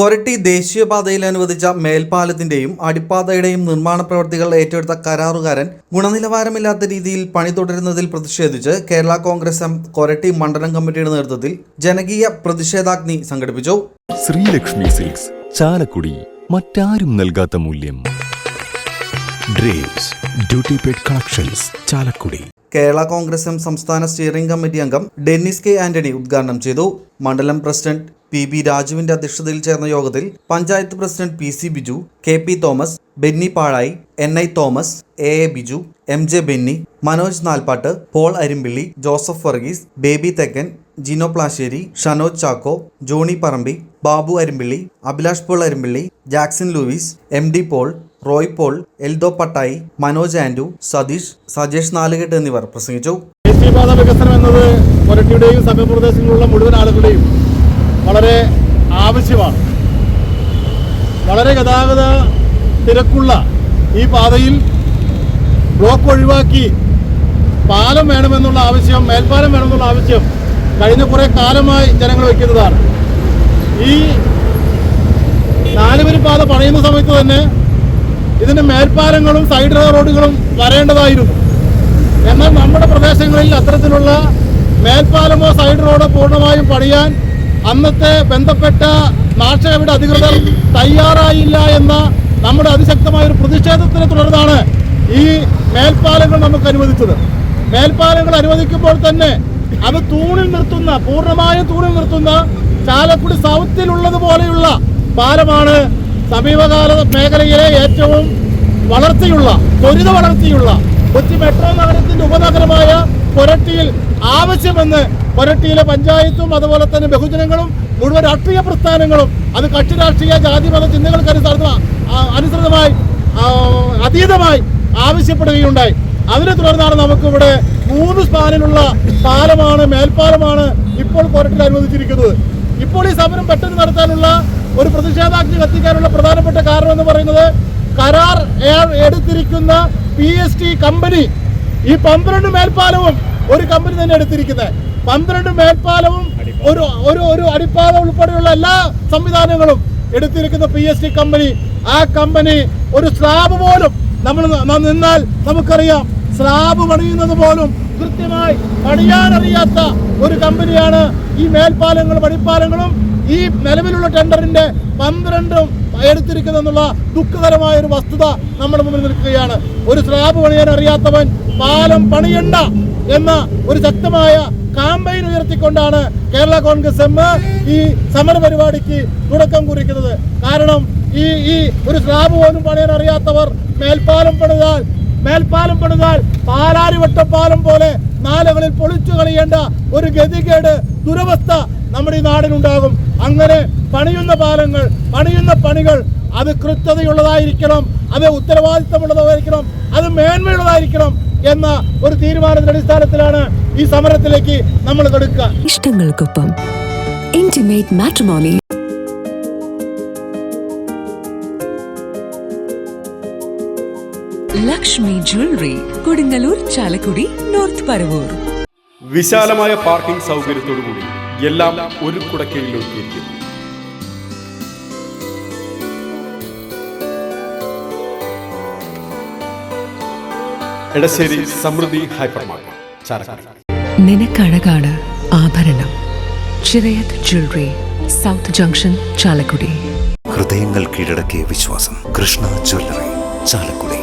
കൊരട്ടി ദേശീയപാതയിൽ അനുവദിച്ച മേൽപ്പാലത്തിന്റെയും അടിപ്പാതയുടെയും നിർമ്മാണ പ്രവൃത്തികൾ ഏറ്റെടുത്ത കരാറുകാരൻ ഗുണനിലവാരമില്ലാത്ത രീതിയിൽ പണി തുടരുന്നതിൽ പ്രതിഷേധിച്ച് കേരള കോൺഗ്രസ് എം കൊരട്ടി മണ്ഡലം കമ്മിറ്റിയുടെ നേതൃത്വത്തിൽ ജനകീയ പ്രതിഷേധാഗ്നി സംഘടിപ്പിച്ചു. ശ്രീലക്ഷ്മി സിൽക്സ് ചാലക്കുടി മറ്റാരും നൽകാത്ത മൂല്യം. Duty collections Chalakudy. Kerala Congress M സംസ്ഥാന സ്റ്റിയറിംഗ് കമ്മിറ്റി അംഗം ഡെന്നിസ് കെ ആന്റണി ഉദ്ഘാടനം ചെയ്തു. മണ്ഡലം പ്രസിഡന്റ് പി ബി രാജുവിന്റെ അധ്യക്ഷതയിൽ ചേർന്ന യോഗത്തിൽ panchayat president P C Biju K P Thomas Benny Pazhayi N I Thomas A A Biju M J Benny Manoj Nalpattu Paul Arimpilly Joseph Varghese Baby Thekkan Jino Plassery Shanoj Chacko Johnny Parambi Babu Arimpilly Abhilash Paul Arimpilly Jackson Louis M D Paul Roy Paul Eldho Pattayi Manoj Anto Satheesh Sajesh Nalukettu എന്നിവർ പ്രസംഗിച്ചു. ദേശീയപാത വികസനം എന്നത് കൊരട്ടിയുടെയും സമീപപ്രദേശങ്ങളിലുള്ള മുഴുവൻ ആളുകളുടെയും വളരെ ആവശ്യമാണ്. വളരെ ഗതാഗത തിരക്കുള്ള ഈ പാതയിൽ ബ്ലോക്ക് ഒഴിവാക്കി പാലം വേണമെന്നുള്ള ആവശ്യം മേൽപ്പാലം വേണമെന്നുള്ള ആവശ്യം കഴിഞ്ഞ കുറേ കാലമായി ജനങ്ങൾ വയ്ക്കുന്നതാണ്. ഈ നാലുവരി പാത പണിയുന്ന സമയത്ത് തന്നെ ഇതിന്റെ മേൽപ്പാലങ്ങളും സൈഡ് റോഡുകളും വരേണ്ടതായിരുന്നു. എന്നാൽ നമ്മുടെ പ്രദേശങ്ങളിൽ അത്തരത്തിലുള്ള മേൽപ്പാലമോ സൈഡ് റോഡോ പൂർണമായും പണിയാൻ അന്നത്തെ ബന്ധപ്പെട്ട നാക്ഷേപയുടെ അധികൃതർ തയ്യാറായില്ല എന്ന നമ്മുടെ അതിശക്തമായ ഒരു പ്രതിഷേധത്തിനെ തുടർന്നാണ് ഈ മേൽപ്പാലങ്ങൾ നമുക്ക് അനുവദിച്ചത്. മേൽപ്പാലങ്ങൾ അനുവദിക്കുമ്പോൾ തന്നെ അത് തൂണിൽ നിർത്തുന്ന പൂർണമായും തൂണിൽ നിർത്തുന്ന ചാലക്കുടി സൗത്തിലുള്ളതുപോലെയുള്ള പാലമാണ് സമീപകാല മേഖലയിലെ ഏറ്റവും വളർച്ചയുള്ള ത്വരിത വളർച്ചയുള്ള കൊച്ചി മെട്രോ നഗരത്തിന്റെ ഉപനഗരമായ കൊരട്ടിയിൽ ആവശ്യമെന്ന് കൊരട്ടിയിലെ പഞ്ചായത്തും അതുപോലെ തന്നെ ബഹുജനങ്ങളും മുഴുവൻ രാഷ്ട്രീയ പ്രസ്ഥാനങ്ങളും അത് കക്ഷി രാഷ്ട്രീയ ജാതി മത ചിന്തകൾക്ക് അനുസൃത അനുസൃതമായി അതീതമായി ആവശ്യപ്പെടുകയുണ്ടായി. അതിനെ തുടർന്നാണ് നമുക്കിവിടെ മൂന്ന് സ്പാനിലുള്ള പാലമാണ് മേൽപ്പാലമാണ് ഇപ്പോൾ കൊരട്ടിൽ അനുവദിച്ചിരിക്കുന്നത്. ഇപ്പോൾ ഈ സമരം പെട്ടെന്ന് നടത്താനുള്ള ഒരു പ്രതിഷേധാഗ്നി കത്തിക്കാനുള്ള പ്രധാനപ്പെട്ട കാരണം എന്ന് പറയുന്നത് കരാർ എടുത്തിരിക്കുന്ന പി എസ് ടി കമ്പനി ഈ പന്ത്രണ്ട് മേൽപ്പാലവും ഒരു കമ്പനി തന്നെ എടുത്തിരിക്കുന്നത് പന്ത്രണ്ട് മേൽപ്പാലവും ഒരു ഒരു ഒരു അടിപ്പാത ഉൾപ്പെടെയുള്ള എല്ലാ സംവിധാനങ്ങളും എടുത്തിരിക്കുന്ന പി എസ് ടി കമ്പനി ആ കമ്പനി ഒരു സ്ലാബ് പോലും നമ്മൾ നിന്നാൽ നമുക്കറിയാം. സ്ലാബ് പണിയുന്നത് പോലും കൃത്യമായി പണിയാനറിയാത്ത ഒരു കമ്പനിയാണ് ഈ മേൽപ്പാലങ്ങളും അടിപ്പാലങ്ങളും ഈ നിലവിലുള്ള ടെൻഡറിന്റെ പന്ത്രണ്ടും എടുത്തിരിക്കുന്നെന്നുള്ള ദുഃഖകരമായ ഒരു വസ്തുത നമ്മുടെ മുമ്പിൽ നിൽക്കുകയാണ്. ഒരു സ്ലാബ് പണിയാൻ അറിയാത്തവൻ പാലം പണിയണ്ട എന്ന ഒരു ശക്തമായ കാമ്പയിൻ ഉയർത്തിക്കൊണ്ടാണ് കേരള കോൺഗ്രസ് എം ഈ സമര പരിപാടിക്ക് തുടക്കം കുറിക്കുന്നത്. കാരണം ഈ ഈ ഒരു സ്ലാബ് പോലും പണിയാൻ അറിയാത്തവർ മേൽപ്പാലം പണിതാൽ മേൽപ്പാലം പണിതാൽ പാലാരിവട്ട പാലം നാലകളിൽ പൊളിച്ചു കളയേണ്ട ഒരു ഗതികേട് ദുരവസ്ഥ നമ്മുടെ ഈ നാടിനുണ്ടാകും. അങ്ങനെ പണിയുന്ന പാലങ്ങൾ പണിയുന്ന പണികൾ അത് കൃത്യതയുള്ളതായിരിക്കണം അത് ഉത്തരവാദിത്തമുള്ളതായിരിക്കണം അത് മേന്മയുള്ളതായിരിക്കണം എന്ന ഒരു തീരുമാനത്തിന്റെ അടിസ്ഥാനത്തിലാണ് ഈ സമരത്തിലേക്ക് നമ്മൾ കടുക്കുക ഇഷ്ടങ്ങൾക്കൊപ്പം intimate matrimony Lakshmi jewellery Kodungallur Chalakudy north Paravur. വിശാലമായ പാർക്കിംഗ് സൗകര്യത്തോടുകൂടി എല്ലാം ഒരു കുടക്കീഴിൽ എടശ്ശേരി സമൃദ്ധി ഹൈപ്പർ മാർക്കറ്റ് ചാലക്കുടി. നിനക്കഴകാണ് ആഭരണം. Chirayath jewellery south junction Chalakudy. ഹൃദയങ്ങൾ കീഴടക്കിയ വിശ്വാസം കൃഷ്ണ ജ്വല്ലറി ചാലക്കുടി.